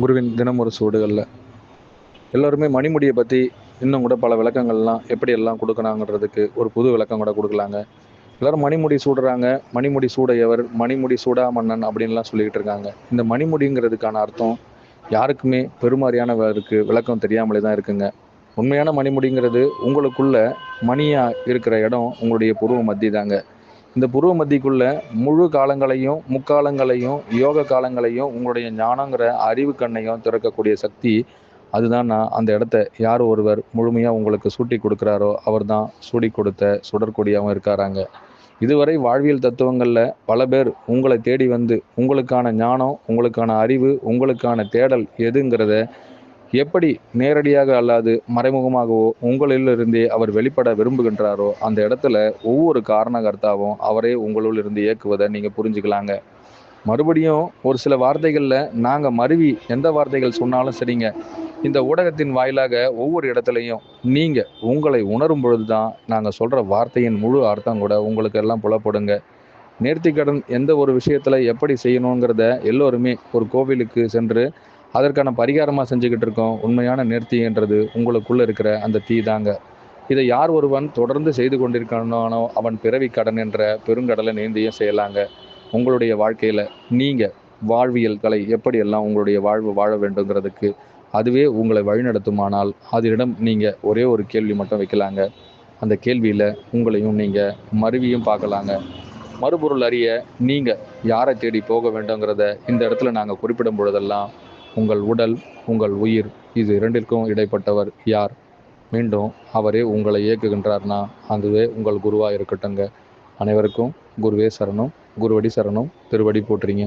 குருவின் தினம் ஒரு சூடுகளில். எல்லோருமே மணிமுடியை பற்றி இன்னும் கூட பல விளக்கங்கள்லாம் எப்படி எல்லாம் கொடுக்கணாங்கிறதுக்கு ஒரு புது விளக்கம் கூட கொடுக்கலாங்க. எல்லோரும் மணிமுடி சூடுறாங்க மணிமுடி சூடையவர் மணிமுடி சூடா மன்னன் அப்படின்லாம் சொல்லிக்கிட்டு இருக்காங்க. இந்த மணிமுடிங்கிறதுக்கான அர்த்தம் யாருக்குமே பெருமாறியானவருக்கு விளக்கம் தெரியாமலே தான் இருக்குங்க. உண்மையான மணிமுடிங்கிறது உங்களுக்குள்ள மணியாக இருக்கிற இடம் உங்களுடைய புருவ மத்தி தாங்க இந்த புருவ மத்திக்குள்ள முழு காலங்களையும் முக்காலங்களையும் யோக காலங்களையும் உங்களுடைய ஞானங்கிற அறிவு கண்ணையும் திறக்கக்கூடிய சக்தி அதுதான் நான் அந்த இடத்த யார் ஒருவர் முழுமையாக உங்களுக்கு சூட்டி கொடுக்குறாரோ அவர் தான் சூடி கொடுத்த சுடற்கொடியாகவும் இருக்காராங்க. இதுவரை வாழ்வியல் தத்துவங்களில் பல பேர் உங்களை தேடி வந்து உங்களுக்கான ஞானம் உங்களுக்கான அறிவு உங்களுக்கான தேடல் எதுங்கிறத எப்படி நேரடியாக அல்லாது மறைமுகமாகவோ உங்களிலிருந்தே அவர் வெளிப்பட விரும்புகின்றாரோ அந்த இடத்துல ஒவ்வொரு காரணகர்த்தாவும் அவரே உங்களுள் இருந்து இயக்குவதை நீங்கள் புரிஞ்சுக்கலாங்க. மறுபடியும் ஒரு சில வார்த்தைகளில் நாங்கள் மருவி எந்த வார்த்தைகள் சொன்னாலும் சரிங்க. இந்த ஊடகத்தின் வாயிலாக ஒவ்வொரு இடத்துலையும் நீங்கள் உங்களை உணரும் பொழுது தான் நாங்கள் சொல்கிற வார்த்தையின் முழு அர்த்தம் கூட உங்களுக்கு எல்லாம் புலப்படுங்க. நேர்த்திக்கடன் எந்த ஒரு விஷயத்தில் எப்படி செய்யணுங்கிறத எல்லோருமே ஒரு கோவிலுக்கு சென்று அதற்கான பரிகாரமாக செஞ்சுக்கிட்டு இருக்கோம். உண்மையான நேர்த்தின்றது உங்களுக்குள்ளே இருக்கிற அந்த தீ தாங்க. இதை யார் ஒருவன் தொடர்ந்து செய்து கொண்டிருக்கானோ அவன் பிறவி கடன் என்ற பெருங்கடலை நீந்தியும் செய்யலாங்க. உங்களுடைய வாழ்க்கையில் நீங்கள் வாழ்வியல்களை எப்படியெல்லாம் உங்களுடைய வாழ்வு வாழ வேண்டுங்கிறதுக்கு அதுவே உங்களை வழிநடத்துமானால் அதனிடம் நீங்கள் ஒரே ஒரு கேள்வி மட்டும் வைக்கலாங்க. அந்த கேள்வியில் உங்களையும் நீங்கள் மறுவியும் பார்க்கலாங்க. மறுபொருள் அறிய நீங்கள் யாரை தேடி போக வேண்டுங்கிறத இந்த இடத்துல நாங்கள் குறிப்பிடும் பொழுதெல்லாம் உங்கள் உடல் உங்கள் உயிர் இது இரண்டிற்கும் இடைப்பட்டவர் யார்? மீண்டும் அவரே உங்களை இயக்குகின்றார்னா அதுவே உங்கள் குருவாக இருக்கட்டுங்க அனைவருக்கும் குருவே சரணம் குருவடி சரணம் திருவடி போற்றுறீங்க